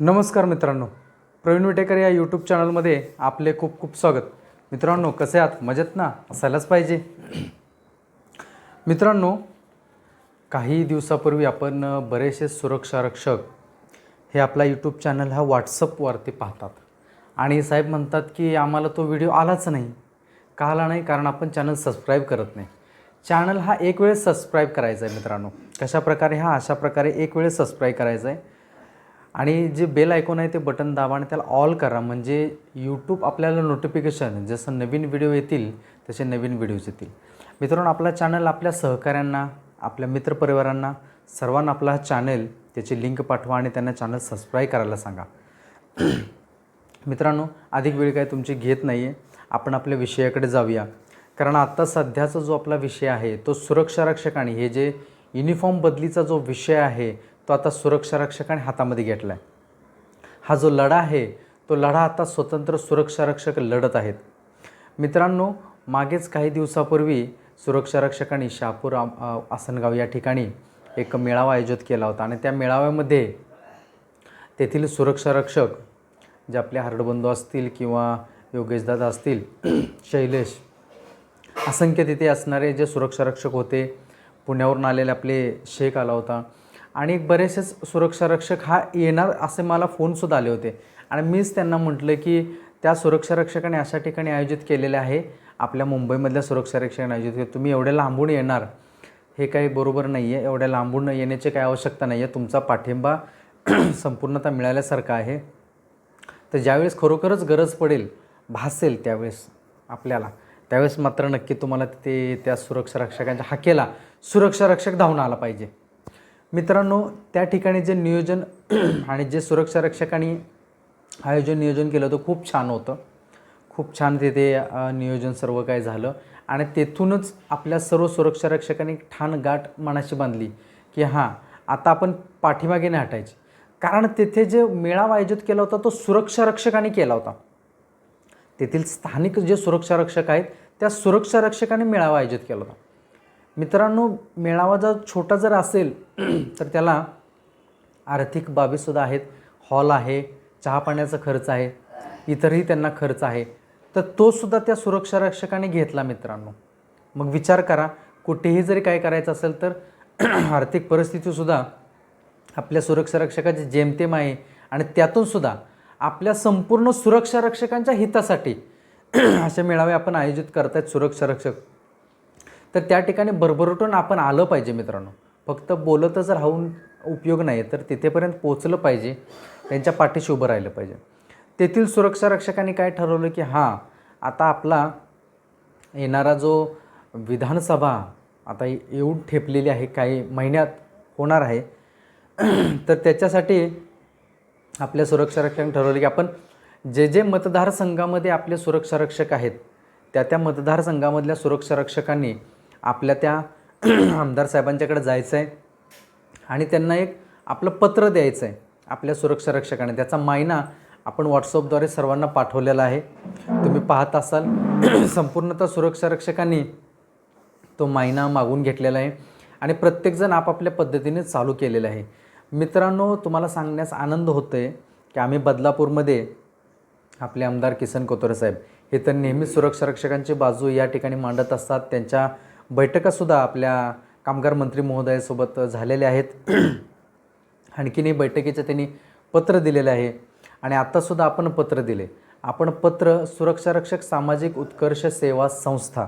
नमस्कार मित्रांनो. प्रवीण विटेकर या यूट्यूब चॅनलमध्ये आपले खूप खूप स्वागत. मित्रांनो कसे आहात? मजेत ना? असायलाच पाहिजे. मित्रांनो काही दिवसापूर्वी आपण बरेचसे सुरक्षा रक्षक हे आपला यूट्यूब चॅनल हा व्हॉट्सअपवरती पाहतात. आणि साहेब म्हणतात की आम्हाला तो व्हिडिओ आलाच नाही. का आला नाही? कारण आपण चॅनल सबस्क्राईब करत नाही. चॅनल हा एक वेळेस सबस्क्राईब करायचा आहे मित्रांनो. कशा प्रकारे हा अशा प्रकारे एक वेळेस सबस्क्राईब करायचा आहे. आणि जे बेल आयकॉन आहे ते बटन दाबा आणि त्याला ऑल करा. म्हणजे यूट्यूब आपल्याला नोटिफिकेशन जसं नवीन व्हिडिओ येतील तसे नवीन व्हिडिओज येतील. मित्रांनो आपला चॅनल आपल्या सहकाऱ्यांना आपल्या मित्रपरिवारांना सर्वांना आपला हा चॅनल त्याची लिंक पाठवा आणि त्यांना चॅनल सबस्क्राईब करायला सांगा. मित्रांनो अधिक वेळ काय तुमची घेत नाही आहे आपण आपल्या विषयाकडे जाऊया. कारण आत्ता सध्याचा जो आपला विषय आहे तो सुरक्षा रक्षक आणि हे जे युनिफॉर्म बदलीचा जो विषय आहे तो आता सुरक्षा रक्षकाने हातामध्ये घेतला आहे हा जो लढा आहे तो लढा आता स्वतंत्र सुरक्षा रक्षक लढत आहेत. मित्रांनो मागेच काही दिवसापूर्वी सुरक्षा रक्षकांनी शहापूर आम- आसनगाव या ठिकाणी एक मेळावा आयोजित केला होता. आणि त्या मेळाव्यामध्ये तेथील सुरक्षा रक्षक जे आपले हरडबंधू असतील किंवा योगेशदादा असतील शैलेश असंख्य तिथे असणारे जे सुरक्षा रक्षक होते पुण्यावरून आलेले आपले शेख आला होता. आणि बरेचसेच सुरक्षारक्षक हा येणार असे मला फोनसुद्धा आले होते. आणि मीच त्यांना म्हटलं की त्या सुरक्षा रक्षकाने अशा ठिकाणी आयोजित केलेले आहे आपल्या मुंबईमधल्या सुरक्षा रक्षकाने आयोजित केले तुम्ही एवढ्या लांबून येणार हे काही बरोबर नाही आहे एवढ्या लांबून येण्याची काही आवश्यकता नाही आहे तुमचा पाठिंबा संपूर्णतः मिळाल्यासारखा आहे. तर ज्यावेळेस खरोखरच गरज पडेल भासेल त्यावेळेस आपल्याला. त्यावेळेस मात्र नक्की तुम्हाला तिथे त्या सुरक्षा रक्षकांच्या हाकेला सुरक्षा रक्षक धावून आला पाहिजे. मित्रांनो त्या ठिकाणी जे नियोजन आणि जे सुरक्षा रक्षकांनी आयोजन नियोजन केलं होतं खूप छान होतं. खूप छान तिथे नियोजन सर्व काय झालं. आणि तेथूनच आपल्या सर्व सुरक्षा रक्षकांनी ठाण गाठ मनाशी बांधली की हां आता आपण पाठीमागे नाही हटायची. कारण तेथे जे मेळावा आयोजित केला होता तो सुरक्षा रक्षकांनी केला होता. तेथील स्थानिक जे सुरक्षा रक्षक आहेत त्या सुरक्षा रक्षकांनी मेळावा आयोजित केला होता. मित्रांनो मेळावा जर छोटा जर असेल तर त्याला आर्थिक बाबीसुद्धा आहेत. हॉल आहे चहा पाण्याचा खर्च आहे इतरही त्यांना खर्च आहे. तर तो सुद्धा त्या सुरक्षा रक्षकाने घेतला मित्रांनो. मग विचार करा कुठेही जरी काय करायचं असेल तर आर्थिक परिस्थितीसुद्धा आपल्या सुरक्षा रक्षकाचे जेमतेम आहे. आणि त्यातूनसुद्धा आपल्या संपूर्ण सुरक्षा रक्षकांच्या हितासाठी असे मेळावे आपण आयोजित करतायत सुरक्षा रक्षक तर त्या ठिकाणी भरभरटून आपण आलं पाहिजे मित्रांनो. फक्त बोलतच राहून उपयोग नाही तर तिथेपर्यंत पोचलं पाहिजे. त्यांच्या पाठीशी उभं राहिलं पाहिजे. तेथील सुरक्षा रक्षकांनी काय ठरवलं की हां आता आपला येणारा जो विधानसभा आता येऊन ठेपलेली आहे काही महिन्यात होणार आहे तर त्याच्यासाठी आपल्या सुरक्षा रक्षकांनी ठरवलं की आपण जे जे मतदारसंघामध्ये आपले सुरक्षा रक्षक आहेत त्या त्या मतदारसंघामधल्या सुरक्षा रक्षकांनी आपल्या त्या आमदार साहेबांच्याकडे जायचं आहे आणि त्यांना एक आपलं पत्र द्यायचं आहे आपल्या सुरक्षा रक्षकाने. त्याचा मायना आपण व्हॉट्सअपद्वारे सर्वांना पाठवलेला आहे. तुम्ही पाहत असाल संपूर्णतः सुरक्षा रक्षकांनी तो मायना मागून घेतलेला आहे आणि प्रत्येकजण आपापल्या पद्धतीने चालू केलेलं आहे. मित्रांनो तुम्हाला सांगण्यास आनंद होतो आहे की आम्ही बदलापूरमध्ये आपले आमदार किसन कोतरे साहेब हे तर नेहमीच सुरक्षा रक्षकांची बाजू या ठिकाणी मांडत असतात. त्यांच्या बैठकासुद्धा आपल्या कामगार मंत्री महोदयासोबत झालेल्या आहेत. आणखीनही बैठकीचं त्यांनी पत्र दिलेलं आहे. आणि आत्तासुद्धा आपण पत्र दिले. आपण पत्र सुरक्षारक्षक सामाजिक उत्कर्ष सेवा संस्था.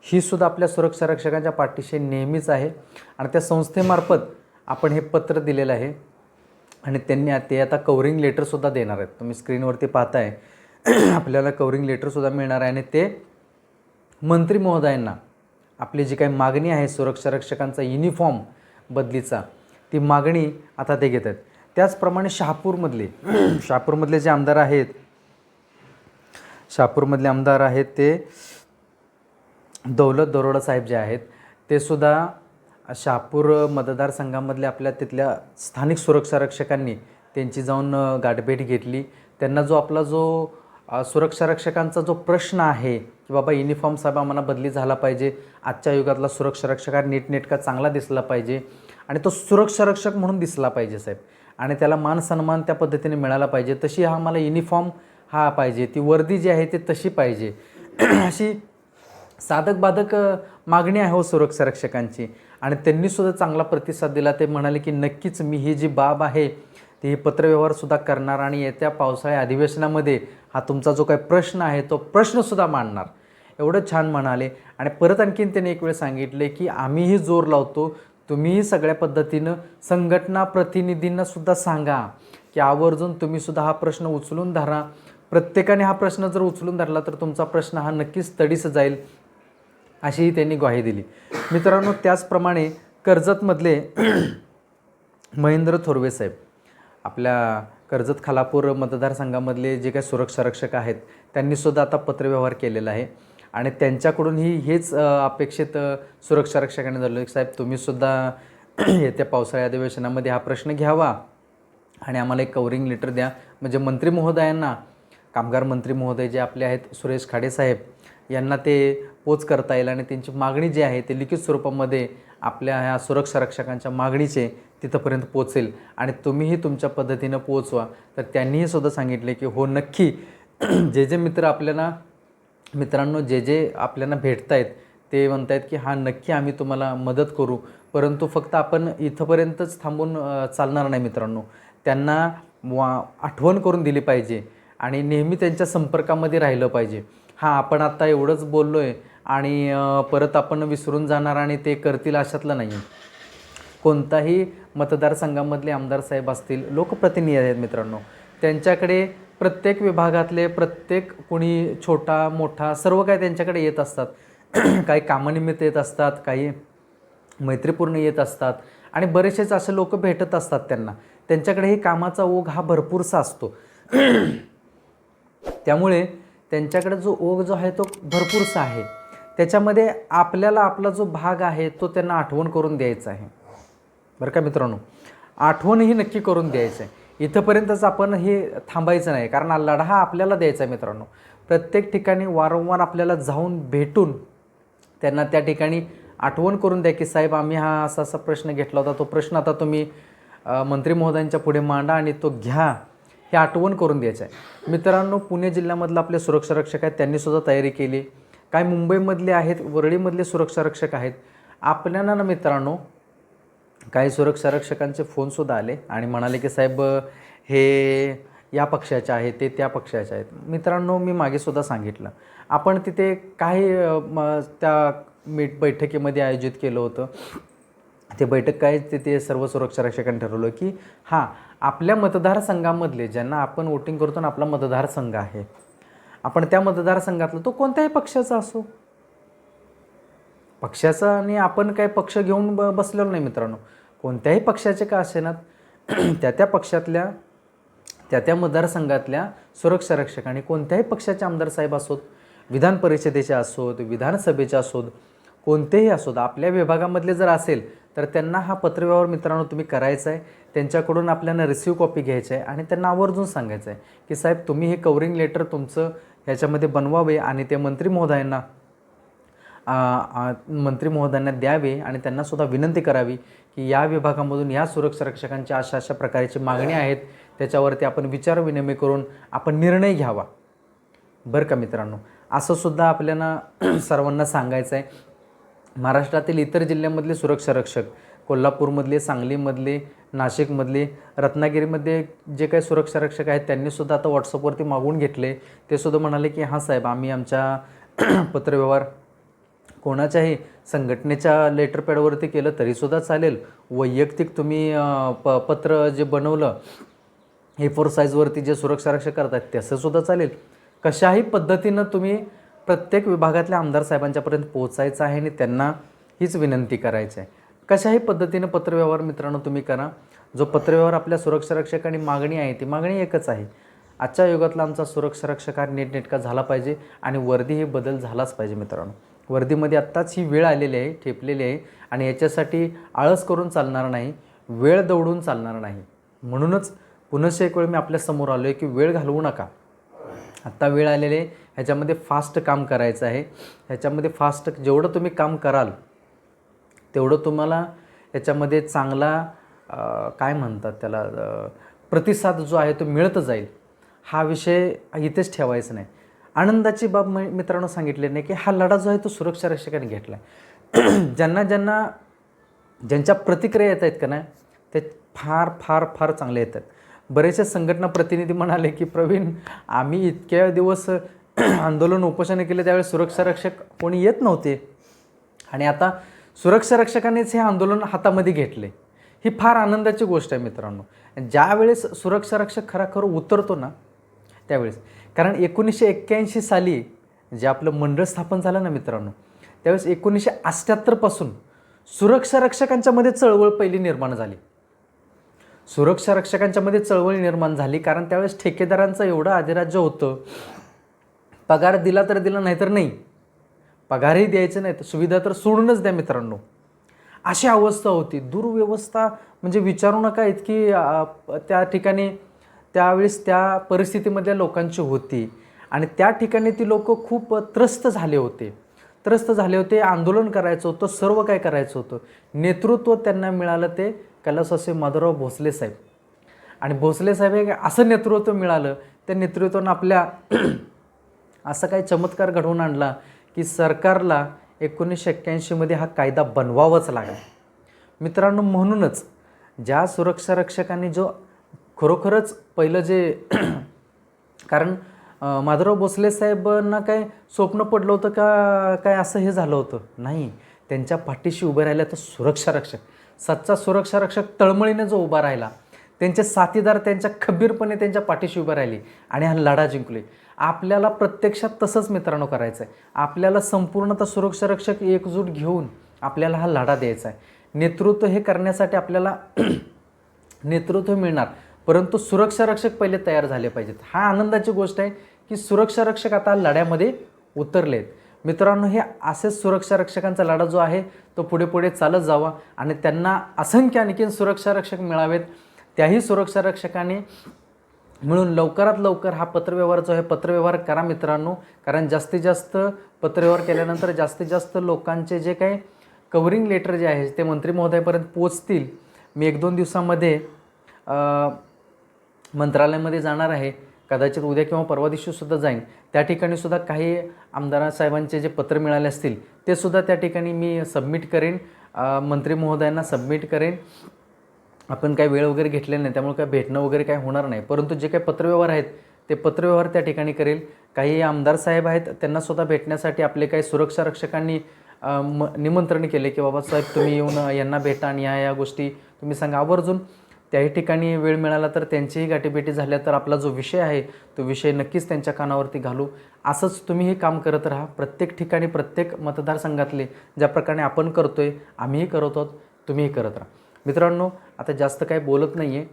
ही सुद्धा आपल्या सुरक्षारक्षकांच्या पाठीशी नेहमीच आहे. आणि त्या संस्थेमार्फत आपण हे पत्र दिलेलं आहे. आणि त्यांनी ते आता कवरिंग लेटरसुद्धा देणार आहेत. तुम्ही स्क्रीनवरती पाहताय. आपल्याला कवरिंग लेटरसुद्धा मिळणार आहे. आणि ते मंत्री महोदयांना आपली जी काही मागणी आहे सुरक्षा रक्षकांचा युनिफॉर्म बदलीचा ती मागणी आता ते घेत आहेत त्याचप्रमाणे शहापूरमधले शहापूरमधले जे आमदार आहेत शहापूरमधले आमदार आहेत ते दौलत दरोडा साहेब जे आहेत ते सुद्धा शहापूर मतदारसंघामधले आपल्या तिथल्या स्थानिक सुरक्षा रक्षकांनी त्यांची जाऊन गाठभेट घेतली. त्यांना जो आपला जो सुरक्षा रक्षकांचा जो प्रश्न आहे की बाबा युनिफॉर्म साहेब आम्हाला बदली झाला पाहिजे. आजच्या युगातला सुरक्षा रक्षक हा नीटनेटका चांगला दिसला पाहिजे. आणि तो सुरक्षा रक्षक म्हणून दिसला पाहिजे साहेब. आणि त्याला मान सन्मान त्या पद्धतीने मिळाला पाहिजे. तशी हा मला युनिफॉर्म हा पाहिजे. ती वर्दी जी आहे ती तशी पाहिजे. अशी साधक बाधक मागणी आहे हो सुरक्षा रक्षकांची. आणि त्यांनीसुद्धा चांगला प्रतिसाद दिला. ते म्हणाले की नक्कीच मी ही जी बाब आहे ती पत्रव्यवहारसुद्धा करणार आणि येत्या पावसाळ्या अधिवेशनामध्ये हा तुमचा जो काही प्रश्न आहे तो प्रश्नसुद्धा मांडणार. एवढं छान म्हणाले. आणि परत आणखीन त्यांनी एक वेळ सांगितले की आम्हीही जोर लावतो. तुम्हीही सगळ्या पद्धतीनं संघटना प्रतिनिधींना सुद्धा सांगा की आवर्जून तुम्हीसुद्धा हा प्रश्न उचलून धरा. प्रत्येकाने हा प्रश्न जर उचलून धरला तर तुमचा प्रश्न हा नक्कीच तडीस जाईल. अशीही त्यांनी ग्वाही दिली. मित्रांनो त्याचप्रमाणे कर्जतमधले महेंद्र थोरवे साहेब आपल्या कर्जत खालापूर मतदारसंघामधले जे काही सुरक्षा रक्षक आहेत त्यांनीसुद्धा आता पत्रव्यवहार केलेला आहे. आणि त्यांच्याकडूनही हेच अपेक्षित सुरक्षा रक्षकांनी झालं की साहेब तुम्हीसुद्धा येत्या पावसाळी अधिवेशनामध्ये हा प्रश्न घ्यावा आणि आम्हाला एक कवरिंग लेटर द्या. म्हणजे मंत्री महोदयांना कामगार मंत्री महोदय जे आपले आहेत सुरेश खाडे साहेब यांना ते पोच करता येईल आणि त्यांची मागणी जी आहे ते लिखित स्वरूपामध्ये आपल्या ह्या सुरक्षा रक्षकांच्या मागणीचे तिथंपर्यंत पोचेल. आणि तुम्हीही तुमच्या पद्धतीनं पोचवा. तर त्यांनीही सुद्धा सांगितले की हो नक्की जे जे मित्र आपल्याला मित्रांनो जे जे आपल्याला भेटत आहेत ते म्हणत आहेत की हा नक्की आम्ही तुम्हाला मदत करू. परंतु फक्त आपण इथंपर्यंतच थांबून चालणार नाही मित्रांनो. त्यांना वा आठवण करून दिली पाहिजे आणि नेहमी त्यांच्या संपर्कामध्ये राहिलं पाहिजे. हां आपण आत्ता एवढंच बोललो आहे आणि परत आपण विसरून जाणार आणि ते करतील अशातलं नाही कोणताही मतदारसंघामधले आमदार साहेब असतील लोकप्रतिनिधी आहेत मित्रांनो त्यांच्याकडे प्रत्येक विभागातले प्रत्येक कुणी छोटा मोठा सर्व काही त्यांच्याकडे येत असतात. काही कामानिमित्त येत असतात काही मैत्रीपूर्ण येत असतात आणि बरेचसेच असे लोक भेटत असतात त्यांना. त्यांच्याकडेही कामाचा ओघ हा भरपूरसा असतो. त्यामुळे त्यांच्याकडे जो ओघ जो आहे तो भरपूरसा आहे. त्याच्यामध्ये आपल्याला आपला जो भाग आहे तो त्यांना आठवण करून द्यायचा आहे. बरं का मित्रांनो? आठवणही नक्की करून द्यायचं आहे. इथंपर्यंतच आपण हे थांबायचं नाही. कारण हा लढा हा आपल्याला द्यायचा आहे मित्रांनो. प्रत्येक ठिकाणी वारंवार आपल्याला जाऊन भेटून त्यांना त्या ठिकाणी आठवण करून द्या की साहेब आम्ही हा असा असा प्रश्न घेतला होता. तो प्रश्न आता तुम्ही मंत्री महोदयांच्या पुढे मांडा आणि तो घ्या. हे आठवण करून द्यायचं आहे. मित्रांनो पुणे जिल्ह्यामधलं आपले सुरक्षा रक्षक आहेत. त्यांनीसुद्धा तयारी केली. काही मुंबईमधले आहेत वरळीमधले सुरक्षा रक्षक आहेत. आपल्याला ना मित्रांनो काही सुरक्षा रक्षकांचे फोनसुद्धा आले आणि म्हणाले की साहेब हे या पक्षाचे आहेत ते त्या पक्षाचे आहेत. मित्रांनो मी मागेसुद्धा सांगितलं. आपण तिथे काही म, त्या मीट बैठकीमध्ये आयोजित केलं होतं. ते बैठक काय तिथे सर्व सुरक्षा रक्षकांनी ठरवलं की हां आपल्या मतदारसंघामधले ज्यांना आपण वोटिंग करतो ना आपला मतदारसंघ आहे आपण त्या मतदारसंघातलं तो कोणत्याही पक्षाचा असो पक्षाचा आणि आपण काय पक्ष घेऊन ब बसलेलो नाही मित्रांनो. कोणत्याही पक्षाचे का असेनात त्या त्या पक्षातल्या त्या त्या मतदारसंघातल्या सुरक्षा रक्षक आणि कोणत्याही पक्षाचे आमदार साहेब असोत विधान परिषदेचे असोत विधानसभेचे असोत कोणतेही असोत आपल्या विभागामधले जर असेल तर त्यांना हा पत्रव्यवहार मित्रांनो तुम्ही करायचा आहे. त्यांच्याकडून आपल्याला रिसिव्ह कॉपी घ्यायची आहे आणि त्यांना आवर्जून सांगायचं आहे की साहेब तुम्ही हे कवरिंग लेटर तुमचं ह्याच्यामध्ये बनवावे आणि ते मंत्री महोदयांना मंत्री महोदयांना द्यावे आणि त्यांना सुद्धा विनंती करावी की या विभागामधून या सुरक्षा रक्षकांच्या अशा अशा प्रकारची मागणी आहेत त्याच्यावरती आपण विचार विनिमय करून आपण निर्णय घ्यावा. बरं का मित्रांनो? असं सुद्धा आपल्याला सर्वांना सांगायचं आहे महाराष्ट्रातील इतर जिल्ह्यामधले सुरक्षा रक्षक कोल्हापूरमधले सांगलीमधले नाशिकमधले रत्नागिरीमध्ये जे काही सुरक्षा रक्षक आहेत त्यांनीसुद्धा आता व्हॉट्सअपवरती मागवून घेतले. ते सुद्धा म्हणाले की हां साहेब आम्ही आमच्या पत्रव्यवहार कोणाच्याही संघटनेच्या लेटरपॅडवरती केलं तरीसुद्धा चालेल. वैयक्तिक तुम्ही प पत्र जे बनवलं हे फोर साईजवरती जे सुरक्षा रक्षक करतात तसंसुद्धा चालेल. कशाही पद्धतीनं तुम्ही प्रत्येक विभागातल्या आमदार साहेबांच्यापर्यंत पोहोचायचं आहे आणि त्यांना हीच विनंती करायची आहे. कशाही पद्धतीनं पत्रव्यवहार मित्रांनो तुम्ही करा. जो पत्रव्यवहार आपल्या सुरक्षारक्षक आणि मागणी आहे ती मागणी एकच आहे. आजच्या युगातला आमचा सुरक्षा रक्षक हा नीटनेटका झाला पाहिजे आणि वर्दी हे बदल झालाच पाहिजे मित्रांनो. वर्दीमध्ये आत्ताच ही वेळ आलेली आहे ठेपलेली आहे आणि याच्यासाठी आळस करून चालणार नाही वेळ दौडून चालणार नाही. म्हणूनच पुनश्च एक वेळ मी आपल्यासमोर आलो आहे की वेळ घालवू नका. आत्ता वेळ आलेली आहे ह्याच्यामध्ये फास्ट काम करायचं आहे. ह्याच्यामध्ये फास्ट जेवढं तुम्ही काम कराल तेवढं तुम्हाला याच्यामध्ये चांगला काय म्हणतात त्याला प्रतिसाद जो आहे तो मिळत जाईल. हा विषय इथेच ठेवायचा नाही. आनंदाची बाब मित्रांनो सांगितले नाही की हा लढा जो आहे तो सुरक्षा रक्षकाने घेतला आहे. ज्यांना ज्यांना ज्यांच्या प्रतिक्रिया येत आहेत का नाही ते फार फार फार चांगले येतात. बरेचसे संघटना प्रतिनिधी म्हणाले की प्रवीण आम्ही इतक्या दिवस आंदोलन उपोषण केले त्यावेळेस सुरक्षा रक्षक कोणी येत नव्हते. आणि आता सुरक्षा रक्षकांनीच हे आंदोलन हातामध्ये घेतले. ही फार आनंदाची गोष्ट आहे मित्रांनो. ज्यावेळेस सुरक्षा रक्षक खराखर उतरतो ना त्यावेळेस. कारण एकोणीसशे एक्क्याऐंशी साली जे आपलं मंडळ स्थापन झालं ना मित्रांनो त्यावेळेस एकोणीसशे अठ्ठ्याहत्तरपासून सुरक्षा रक्षकांच्यामध्ये चळवळ पहिली निर्माण झाली. सुरक्षा रक्षकांच्यामध्ये चळवळ निर्माण झाली कारण त्यावेळेस ठेकेदारांचं एवढं अधिराज्य होतं. पगार दिला तर दिला नाही तर नाही. पगारही द्यायचं नाही तर सुविधा तर सोडूनच द्या मित्रांनो. अशी अवस्था होती. दुर्व्यवस्था म्हणजे विचारू नका इतकी त्या ठिकाणी त्यावेळेस त्या परिस्थितीमधल्या लोकांची होती. आणि त्या ठिकाणी ती लोक खूप त्रस्त झाले होते. त्रस्त झाले होते आंदोलन करायचं होतं सर्व काय करायचं होतं. नेतृत्व त्यांना मिळालं ते कैलासवासी माधवराव भोसले साहेब. आणि भोसले साहेब हे असं नेतृत्व मिळालं त्या नेतृत्वानं आपल्या असा काही चमत्कार घडवून आणला की सरकारला एकोणीसशे एक्क्याऐंशीमध्ये हा कायदा बनवावाच लागला. मित्रांनो म्हणूनच ज्या सुरक्षा रक्षकांनी जो खरोखरच पहिलं जे कारण माधवराव भोसले साहेबांना काय स्वप्न पडलं होतं का काय असं हे झालं होतं? नाही. त्यांच्या पाठीशी उभे राहिल्या तर सुरक्षा रक्षक. सच्चा सुरक्षा रक्षक तळमळीने जो उभा राहिला त्यांचे साथीदार त्यांच्या खबीरपणे त्यांच्या पाठीशी उभे राहिले आणि हा लढा जिंकले. आपल्याला प्रत्यक्षात तसंच मित्रांनो करायचं आहे आपल्याला संपूर्णतः सुरक्षा रक्षक एकजूट घेऊन आपल्याला हा लढा द्यायचा आहे नेतृत्व हे करण्यासाठी आपल्याला नेतृत्व मिळणार. परंतु सुरक्षा रक्षक पहिले तयार झाले पाहिजेत. हा आनंदाची गोष्ट आहे की सुरक्षा रक्षक आता लढ्यामध्ये उतरले आहेत मित्रांनो हे असेच सुरक्षा रक्षकांचा लढा जो आहे तो पुढे पुढे चालत जावा आणि त्यांना असंख्य आणखीन सुरक्षा रक्षक मिळावेत. त्याही सुरक्षा रक्षकाने मिळून लवकरात लवकर हा पत्रव्यवहार जो आहे पत्रव्यवहार करा मित्रांनो. कारण जास्तीत जास्त पत्रव्यवहार केल्यानंतर जास्तीत जास्त लोकांचे जे काही कवरिंग लेटर जे आहे ते मंत्री महोदयापर्यंत पोचतील. मी एक दोन दिवसामध्ये मंत्रालयामध्ये जाणार आहे. कदाचित उद्या किंवा परवा दिवशीसुद्धा जाईन. त्या ठिकाणी सुद्धा काही आमदार साहेबांचे जे पत्र मिळाले असतील ते सुद्धा त्या ठिकाणी मी सबमिट करेन. मंत्री महोदयांना सबमिट करेन. आपण काही वेळ वगैरे घेतले नाही त्यामुळे काय भेटणं वगैरे काय होणार नाही. परंतु जे काही पत्रव्यवहार आहेत ते पत्रव्यवहार त्या ठिकाणी करेल. काही आमदार साहेब आहेत त्यांना स्वतः भेटण्यासाठी आपले काही सुरक्षा रक्षकांनी म निमंत्रण केले की बाबासाहेब तुम्ही येऊन यांना भेटा आणि या या गोष्टी तुम्ही सांगा. आवर्जून त्याही ठिकाणी वेळ मिळाला तर त्यांचीही गाठीभेटी झाल्या तर आपला जो विषय आहे तो विषय नक्कीच त्यांच्या कानावरती घालू. असंच तुम्हीही काम करत राहा. प्रत्येक ठिकाणी प्रत्येक मतदारसंघातले ज्या प्रकारे आपण करतो आहे आम्हीही करत आहोत तुम्हीही करत राहा. मित्रांनो आता जास्त काही बोलत नाही आहे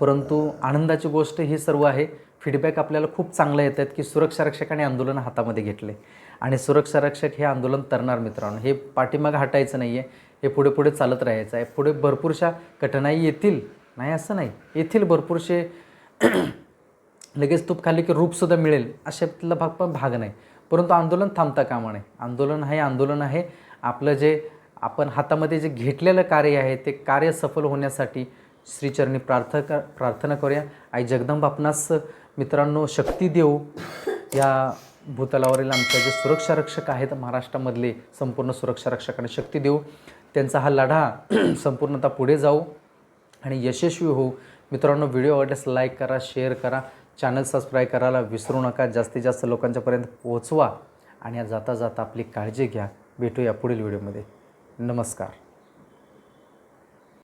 परंतु आनंदाची गोष्ट ही सर्व आहे. फीडबॅक आपल्याला खूप चांगलं येत आहेत की सुरक्षा रक्षकाने आंदोलन हातामध्ये घेतले आणि सुरक्षा रक्षक हे आंदोलन तरणार मित्रांनो. हे पाठीमागं हटायचं नाही आहे हे पुढे पुढे चालत राहायचं आहे. पुढे भरपूरशा कठीणाई येतील. नाही असं नाही. येथील भरपूरसे लगेच तूप खाली की रूपसुद्धा मिळेल. अशातला भाग पण भाग नाही. परंतु आंदोलन थांबता कामा नये. आंदोलन हे आंदोलन आहे. आपलं जे आपण हातामध्ये जे घेतलेलं कार्य आहे ते कार्य सफल होण्यासाठी श्रीचरणी प्रार्थ प्रार्थना करूया. आई जगदंब आपणास मित्रांनो शक्ती देऊ. या भूतलावरील आमच्या जे सुरक्षा रक्षक आहेत महाराष्ट्रामधले संपूर्ण सुरक्षा रक्षकांना शक्ती देऊ. त्यांचा हा लढा संपूर्णतः पुढे जाऊ आणि यशस्वी होऊ. मित्रांनो व्हिडिओ आवडल्यास लाईक करा शेअर करा. चॅनल सबस्क्राईब करायला विसरू नका. जास्तीत जास्त लोकांच्यापर्यंत पोहोचवा आणि जाता जाता आपली काळजी घ्या. भेटूया पुढील व्हिडिओमध्ये नमस्कार.